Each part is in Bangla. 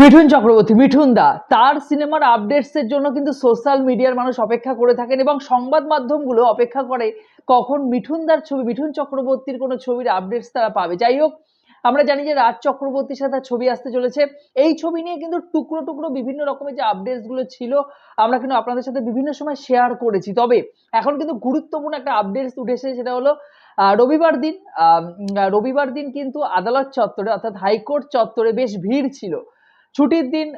মিঠুন চক্রবর্তী, মিঠুন দা, তার সিনেমার আপডেটস এর জন্য কিন্তু সোশ্যাল মিডিয়ার মানুষ অপেক্ষা করে থাকেন এবং সংবাদ মাধ্যমগুলো অপেক্ষা করে কখন মিঠুন দার ছবি, মিঠুন চক্রবর্তীর কোনো ছবির আপডেটস তারা পাবে। যাই হোক, আমরা জানি যে রাজ চক্রবর্তীর সাথে ছবি আসতে চলেছে। এই ছবি নিয়ে কিন্তু টুকরো টুকরো বিভিন্ন রকমের যে আপডেটসগুলো ছিল, আমরা কিন্তু আপনাদের সাথে বিভিন্ন সময় শেয়ার করেছি। তবে এখন কিন্তু গুরুত্বপূর্ণ একটা আপডেটস উঠেছে, সেটা হলো রবিবার দিন রবিবার দিন কিন্তু আদালত চত্বরে, অর্থাৎ হাইকোর্ট চত্বরে বেশ ভিড় ছিল। ছুটির দিন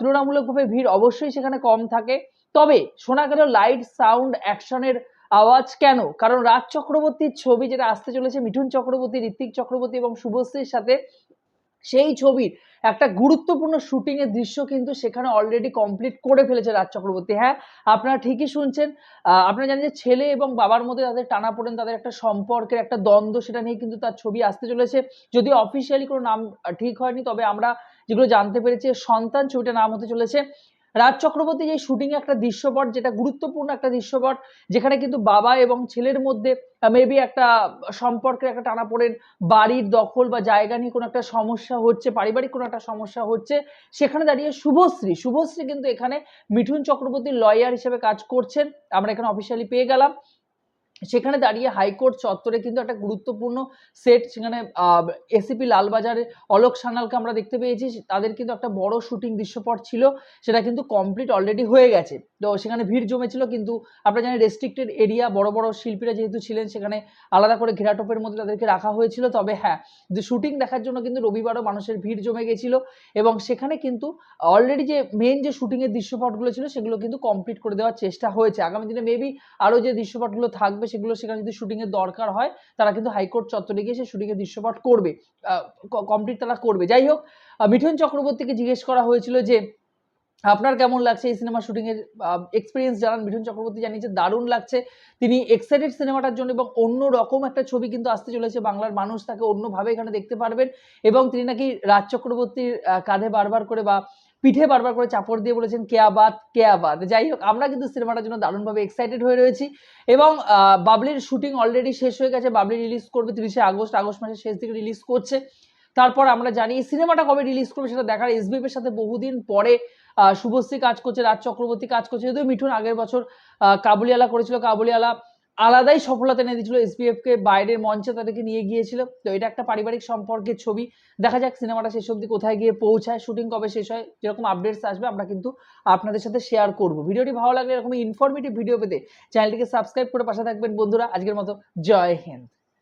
তুলনামূলকভাবে ভিড় অবশ্যই সেখানে কম থাকে। তবে শোনা গেল লাইট, সাউন্ড, অ্যাকশনের আওয়াজ কেন? কারণ রাজ চক্রবর্তীর ছবি যেটা আসতে চলেছে, মিঠুন চক্রবর্তী, ঋত্বিক চক্রবর্তী এবং শুভশ্রীর সাথে সেই ছবির একটা গুরুত্বপূর্ণ শুটিংয়ের দৃশ্য কিন্তু সেখানে অলরেডি কমপ্লিট করে ফেলেছে রাজ চক্রবর্তী। হ্যাঁ আপনারা ঠিকই শুনছেন আপনারা জানেন যে ছেলে এবং বাবার মধ্যে তাদের টানা পড়েন তাদের একটা সম্পর্কের একটা দ্বন্দ্ব, সেটা নিয়ে কিন্তু তার ছবি আসতে চলেছে। যদি অফিসিয়ালি কোনো নাম ঠিক হয়নি, তবে আমরা যেগুলো জানতে পেরেছি, সন্তান ছবিটার নাম হতে চলেছে রাজ চক্রবর্তী যে শুটিং একটা দৃশ্যপট, যেটা গুরুত্বপূর্ণ একটা দৃশ্যপট, যেখানে কিন্তু বাবা এবং ছেলের মধ্যে মেবি একটা সম্পর্কের একটা টানা পড়েন বাড়ির দখল বা জায়গা নিয়ে কোনো একটা সমস্যা হচ্ছে, পারিবারিক কোনো একটা সমস্যা হচ্ছে, সেখানে দাঁড়িয়ে শুভশ্রী শুভশ্রী কিন্তু এখানে মিঠুন চক্রবর্তীর লয়ার হিসেবে কাজ করছেন। আমরা এখানে অফিসিয়ালি পেয়ে গেলাম। সেখানে দাঁড়িয়ে হাইকোর্ট চত্বরে কিন্তু একটা গুরুত্বপূর্ণ সেট সেখানে এসিপি লালবাজারে অলোক সানালকে আমরা দেখতে পেয়েছি। তাদের কিন্তু একটা বড় শুটিং দৃশ্যপট ছিল, সেটা কিন্তু কমপ্লিট অলরেডি হয়ে গেছে। তো সেখানে ভিড় জমেছিল, কিন্তু আমরা জানি রেস্ট্রিক্টেড এরিয়া বড় বড় শিল্পীরা যেহেতু ছিলেন, সেখানে আলাদা করে ঘেরাটোপের মধ্যে তাদেরকে রাখা হয়েছিল। তবে হ্যাঁ যে শুটিং দেখার জন্য কিন্তু রবিবারও মানুষের ভিড় জমে গেছিল এবং সেখানে কিন্তু অলরেডি যে মেন যে শুটিংয়ের দৃশ্যপটগুলো ছিল, সেগুলো কিন্তু কমপ্লিট করে দেওয়ার চেষ্টা হয়েছে। আগামী দিনে মেবি আরও যে দৃশ্যপটগুলো থাকবে সেগুলো সেখানে যদি শুটিংয়ের দরকার হয়, তারা কিন্তু হাইকোর্ট চত্বরে গিয়ে সে শুটিংয়ের দৃশ্যপট করবে। কমপ্লিট তারা করবে। যাই হোক মিঠুন চক্রবর্তীকে জিজ্ঞেস করা হয়েছিল যে আপনার কেমন লাগছে এই সিনেমা শুটিং এর এক্সপিরিয়েন্স জানান? মিঠুন চক্রবর্তী জানিয়েছে, দারুণ লাগছে। তিনি এক্সাইটেড সিনেমাটার জন্য এবং অন্য রকম একটা ছবি কিন্তু আসতে চলেছে বাংলার মানুষ, তাকে অন্যভাবে এখানে দেখতে পারবেন। এবং তিনি নাকি রাজ চক্রবর্তীর কাঁধে বারবার করে বা পিঠে বারবার করে চাপড় দিয়ে বলেছেন, কে আবাদ কে আবাদ? যাই হোক, আমরা কিন্তু সিনেমাটার জন্য দারুণভাবে এক্সাইটেড হয়ে রয়েছি। এবং বাবলির শুটিং অলরেডি শেষ হয়ে গেছে। বাবলি রিলিজ করবে তিরিশে আগস্ট আগস্ট মাসের শেষ দিকে রিলিজ করছে। তারপর আমরা জানি সিনেমাটা কবে রিলিজ করবে সেটা দেখার এসবিএফ এর সাথে বহুদিন পরে শুভশ্রী কাজ করছে, রাজ চক্রবর্তী কাজ করছে, যদিও মিঠুন আগের বছর কাবুলিওয়ালা করেছিল, কাবুলিওয়ালা আলাদাই সফলতা এনে দিয়েছিল এসবিএফ কে বাইরের মঞ্চে তাদেরকে নিয়ে গিয়েছিল। তো এটা একটা পারিবারিক সম্পর্কের ছবি। দেখা যাক সিনেমাটা শেষ অবধি কোথায় গিয়ে পৌঁছায়, শুটিং কবে শেষ হয়, যেরকম আপডেটস আসবে, আমরা কিন্তু আপনাদের সাথে শেয়ার করব। ভিডিওটি ভালো লাগলে এরকম ইনফরমেটিভ ভিডিও পেতে চ্যানেলটিকে সাবস্ক্রাইব করে পাশে থাকবেন বন্ধুরা। আজকের মতো জয় হিন্দ।